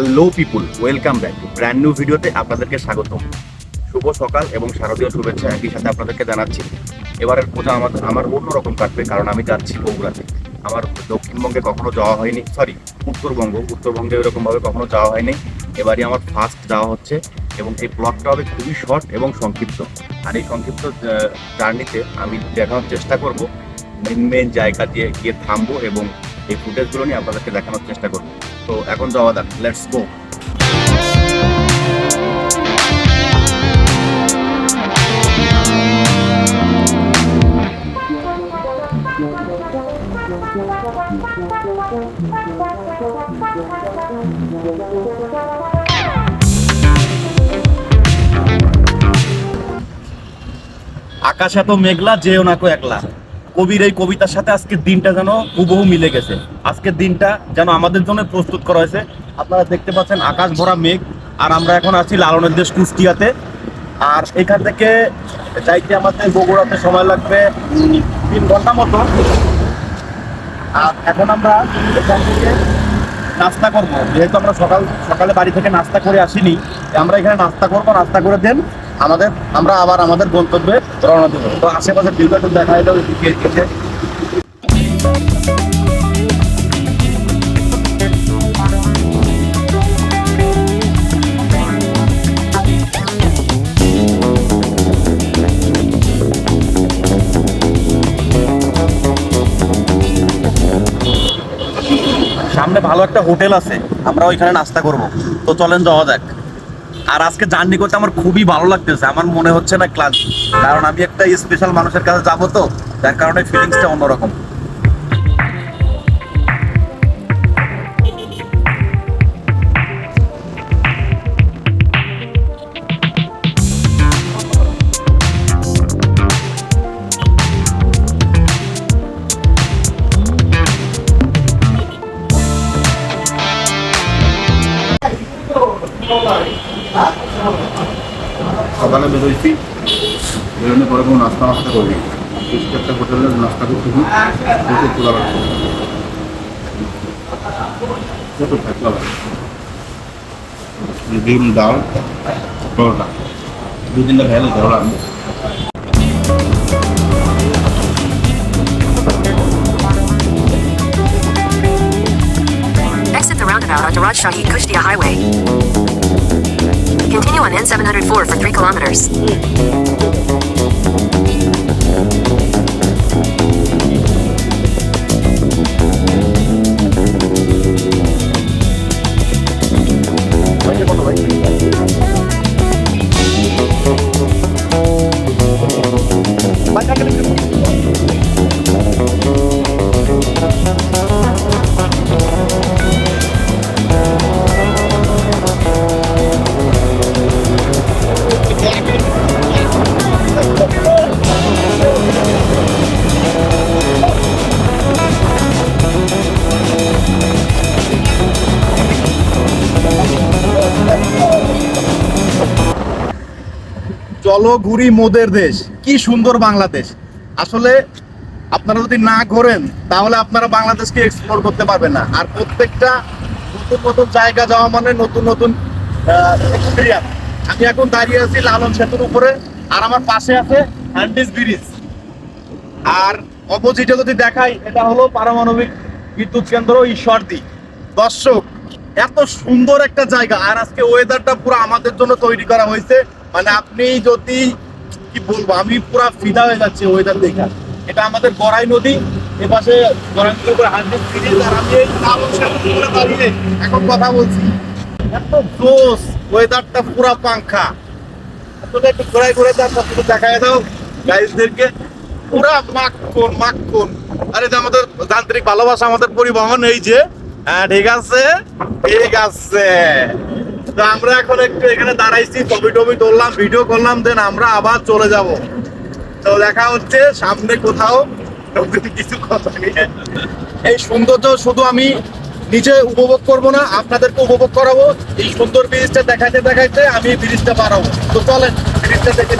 Hello people welcome back to brand new ভিডিওতে আপনাদেরকে স্বাগতম। শুভ সকাল এবং শারদীয় শুভেচ্ছা একই সাথে আপনাদেরকে জানাচ্ছি। এবারের পূজা আমার আমার অন্যরকম কাটবে কারণ আমি যাচ্ছি বগুড়াতে আমার দক্ষিণবঙ্গে কখনো যাওয়া হয়নি। সরি উত্তরবঙ্গ। উত্তরবঙ্গে এরকমভাবে কখনো যাওয়া হয়নি। এবারই আমার ফার্স্ট যাওয়া হচ্ছে এবং এই ব্লগটা হবে খুবই শর্ট এবং সংক্ষিপ্ত। আর এই সংক্ষিপ্ত জার্নিতে আমি দেখানোর চেষ্টা করব। মেন মেন জায়গা দিয়ে গিয়ে থামবো এবং এই ফুটেজগুলো নিয়ে আপনাদেরকে দেখানোর চেষ্টা করব। তো এখন যাওয়া যাক লেটস গো আকাশ এত মেঘলা যেও না কো একলা। কবির এই কবিতার সাথে আজকের দিনটা যেন হুবহু মিলে গেছে। আজকের দিনটা যেন আমাদের জন্য প্রস্তুত করা হয়েছে। আপনারা দেখতে পাচ্ছেন আকাশ ভরা মেঘ, আর আমরা এখন আছি লালনের দেশ কুষ্টিয়াতে। আর এখান থেকে যাইতে আমাদের বগুড়াতে সময় লাগবে তিন ঘণ্টা মতো। আর এখন আমরা এখান থেকে নাস্তা করব। যেহেতু আমরা সকাল সকালে বাড়ি থেকে নাস্তা করে আসিনি, আমরা এখানে নাস্তা করব। নাস্তা করে দেন আমাদের, আমরা আবার আমাদের গন্তব্যে রওনা দেবো। তো আশেপাশে ভিউটা দেখা এদিকে সামনে ভালো একটা হোটেল আছে, আমরা ওইখানে নাস্তা করব। তো চলেন যাওয়া যাক। আর আজকে জার্নি করতে আমার খুবই ভালো লাগতেছে। আমার মনে হচ্ছে না ক্লান্তি কারণ আমি একটা স্পেশাল মানুষের কাছে যাব তো, যার কারণে ফিলিংসটা অন্যরকম। বেরোইছি বেরোনোর পরে কোনো নাস্তা নাস্তা করি কিছু একটা হোটেলে নাস্তা করতে খুব প্রচুর খোলা লাগছে ডিম, ডাল, পরোটা। দু তিনটা valley the roundabout onto Rajshahi Kushtia Highway. Continue on N704 for 3 kilometers. চলো ঘুরি মোদের দেশ। কি সুন্দর বাংলাদেশ। আসলে আপনারা যদি না ঘোরেন, তাহলে আপনারা বাংলাদেশকে এক্সপ্লোর করতে পারবেন না। আর প্রত্যেকটা নতুন নতুন জায়গা যাওয়া মানে নতুন নতুন আমি এখন দাঁড়িয়ে আছি লালন সেতুর উপরে, আর আমার পাশে আছে হ্যান্ডিস ব্রিজ। আর অপোজিটে যদি দেখাই, এটা হলো পারমাণবিক বিদ্যুৎ কেন্দ্র ঈশ্বরদী। দর্শক, এত সুন্দর একটা জায়গা। আর আজকে ওয়েদারটা পুরো আমাদের জন্য তৈরি করা হয়েছে। মানে আপনি যদি, কি বলব, আমি পুরো ফিদা হয়ে যাচ্ছি ওয়েদার দেখে। এটা আমাদের গড়াই নদী এপাশে গড়াই নদীর উপরে হান্ডিস ব্রিজ আর আমি এই দাঁড়িয়ে এখন কথা বলছি। এত জোস ওয়েদারটা পুরা পাংখা। আসলে একটু ঘোরাই ঘুরে তারপর একটু দেখায় দাও গাইজদেরকে। পুরা মাখন মাখন। আরে যে আমাদের যান্ত্রিক ভালোবাসা আমাদের পরিবহন, এই যে। হ্যাঁ ঠিক আছে ঠিক আছে। তো আমরা এখন একটু এখানে দাঁড়াইছি, ছবি টবি তুললাম ভিডিও করলাম দেন আমরা আবার চলে যাব। তো দেখা হচ্ছে, সামনে কোথাও কিছু কথা নিয়ে এই সৌন্দর্য শুধু আমি নিজে উপভোগ করব না, আপনাদেরকে উপভোগ করাবো। এই সুন্দর ব্রিজটা দেখাইতে দেখাইতে আমি ব্রিজটা বাড়াবো। তো চলেন, ব্রিজটা দেখে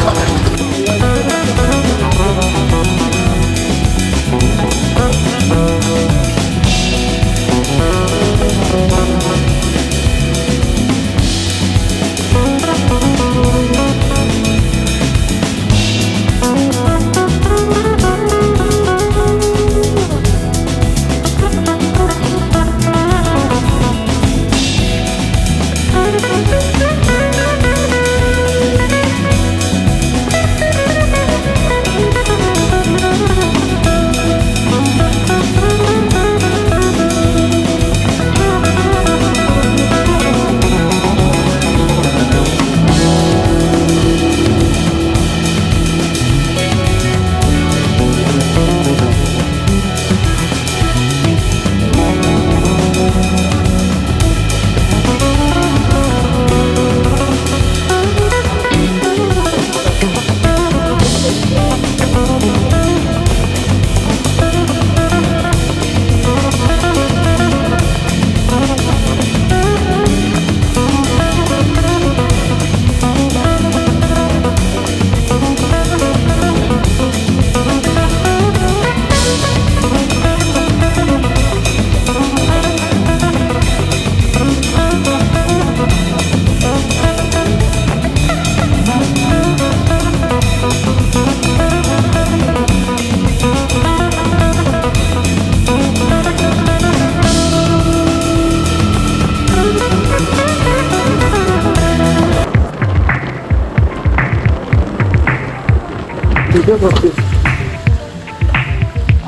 ভিডিও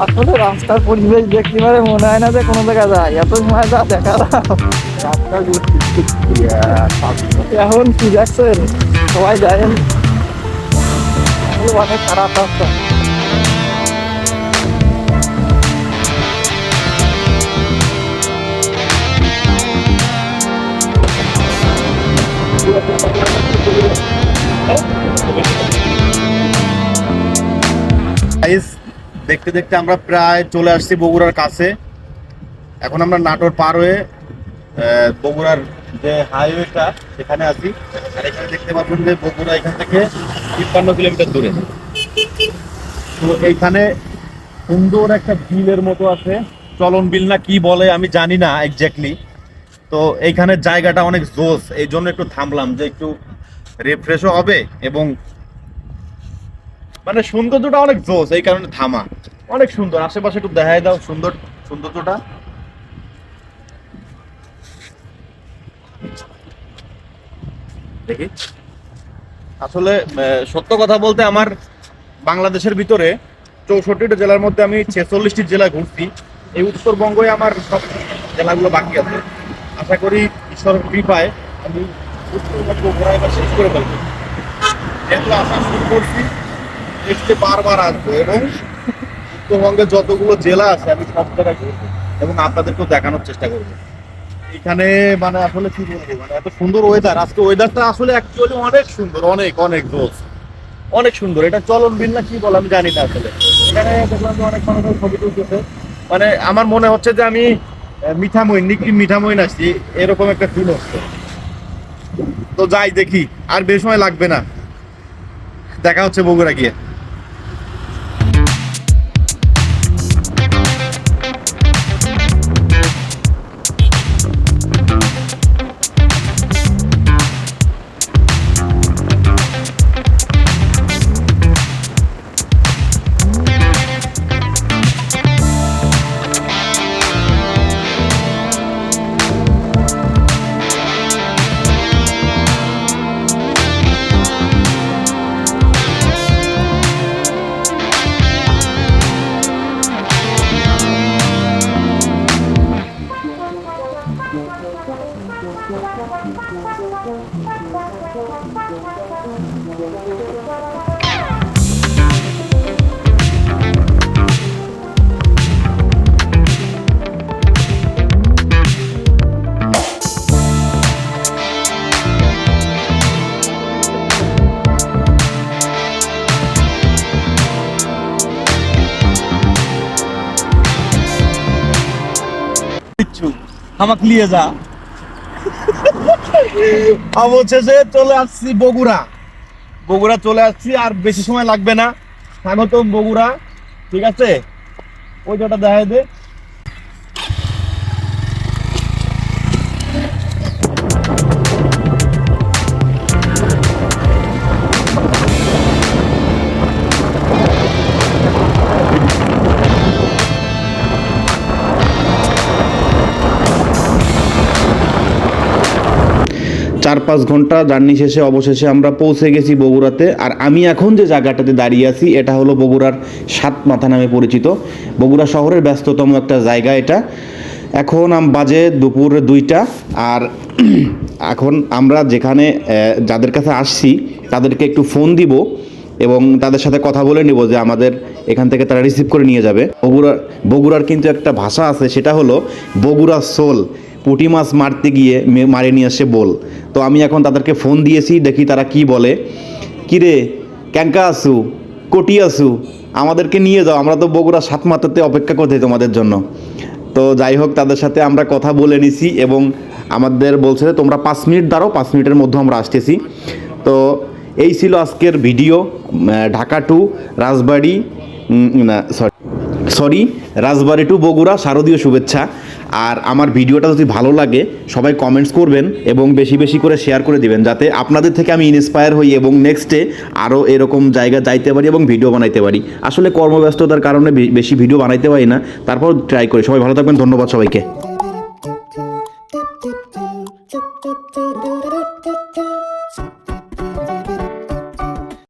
আসলে রাস্তার পরিবেশ দেখতে পারে মনে হয় না যে কোনো জায়গায় যায় এত সময় যা দেখা এখন কি দেখছেন? সবাই যায়েন অনেক খারাপ রাস্তা। গাইস দেখতে দেখতে আমরা প্রায় চলে আসছি বগুড়ার কাছে। এখন আমরা নাটোর পার হয়ে বগুড়ার যে হাইওয়েটা সেখানে আছি। আর এখানে দেখতে পাচ্ছেন যে বগুড়া এখান থেকে তিপ্পান্ন কিলোমিটার দূরে। তো এইখানে সুন্দর একটা বিলের মতো আছে। চলন বিল না কি বলে আমি জানি না এক্স্যাক্টলি তো এইখানে জায়গাটা অনেক জোস এই জন্য একটু থামলাম যে একটু রিফ্রেশও হবে এবং মানে সৌন্দর্যটা অনেক জোস, এই কারণে থামা অনেক সুন্দর, আশেপাশে একটু দেখাই দাও সুন্দর সৌন্দর্যটা। দেখি। আসলে সত্য কথা বলতে আমার বাংলাদেশের ভিতরে চৌষট্টিটা জেলার মধ্যে আমি ছেচল্লিশটি জেলা ঘুরছি। এই উত্তরবঙ্গই আমার সব জেলাগুলো বাকি আছে। আশা করি ঈশ্বরের কৃপায় আমি উত্তরবঙ্গ ঘোরা এবার শেষ করে ফেলব। যেহেতু আশা শুরু করছি নেক্সটে বারবার আসব এবং উত্তরবঙ্গের যতগুলো জেলা আছে, আমি সব জায়গায় ঘুরবো এবং আপনাদেরকেও দেখানোর চেষ্টা করব। এখানে মানে আসলে কি বলব মানে এত সুন্দর ওয়েদার আজকে ওয়েদারটা আসলে অ্যাকচুয়ালি অনেক সুন্দর, অনেক অনেক জোস অনেক সুন্দর। এটা চলন বিল না কি বলে আমি জানি না আসলে। এখানে দেখলাম অনেক মানুষ ছবি তুলতেছে। মানে আমার মনে হচ্ছে যে আমি মিঠামইন নিকলি মিঠামইন আসছি এরকম একটা ফিল হচ্ছে। তো যাই দেখি, আর বেশ সময় লাগবে না। দেখা হচ্ছে বগুড়া গিয়ে। কিচ্ছু আমাকে নিয়ে যা। অবশেষে চলে আসছি বগুড়া। বগুড়া চলে আসছি আর বেশি সময় লাগবে না। স্বাগতম বগুড়া ঠিক আছে? ওই যেটা দেখা দে। চার পাঁচ ঘণ্টা জার্নি শেষে, অবশেষে আমরা পৌঁছে গেছি বগুড়াতে। আর আমি এখন যে জায়গাটাতে দাঁড়িয়ে আছি, এটা হলো বগুড়ার সাত মাথা নামে পরিচিত। বগুড়া শহরের ব্যস্ততম একটা জায়গা এটা। এখন আম বাজে দুপুর দুইটা, আর এখন আমরা যেখানে যাদের কাছে আসছি, তাদেরকে একটু ফোন দিব এবং তাদের সাথে কথা বলে নিব যে আমাদের এখান থেকে তারা রিসিভ করে নিয়ে যাবে। বগুড়ার বগুড়ার কিন্তু একটা ভাষা আছে, সেটা হলো বগুড়া সোল। পুঁটি মাছ মারতে গিয়ে মারে নিয়ে আসে বল। তো আমি এখন তাদেরকে ফোন দিয়েছি, দেখি তারা কি বলে। কিরে ক্যাঙ্কা আসু কোটি আসু আমাদেরকে নিয়ে যাও, আমরা তো বগুড়া সাত মাথাতে অপেক্ষা করতে তোমাদের জন্য। তো যাই হোক, তাদের সাথে আমরা কথা বলে নিছি এবং আমাদের বলছে তোমরা পাঁচ মিনিট দাঁড়াও, পাঁচ মিনিটের মধ্যে আমরা আসতেছি। তো এই ছিল আজকের ভিডিও ঢাকা টু রাজবাড়ি না, sorry sorry, Rajbari to Bogura শারদীয় শুভেচ্ছা। আর আমার ভিডিওটা যদি ভালো লাগে, সবাই কমেন্টস করবেন এবং বেশি বেশি করে শেয়ার করে দিবেন, যাতে আপনাদের থেকে আমি ইন্সপায়ার হই এবং নেক্সটে আরও এরকম জায়গা যাইতে পারি এবং ভিডিও বানাইতে পারি। আসলে কর্মব্যস্ততার কারণে বেশি ভিডিও বানাইতে পারি না, তারপর ট্রাই করি। সবাই ভালো থাকবেন, ধন্যবাদ সবাইকে।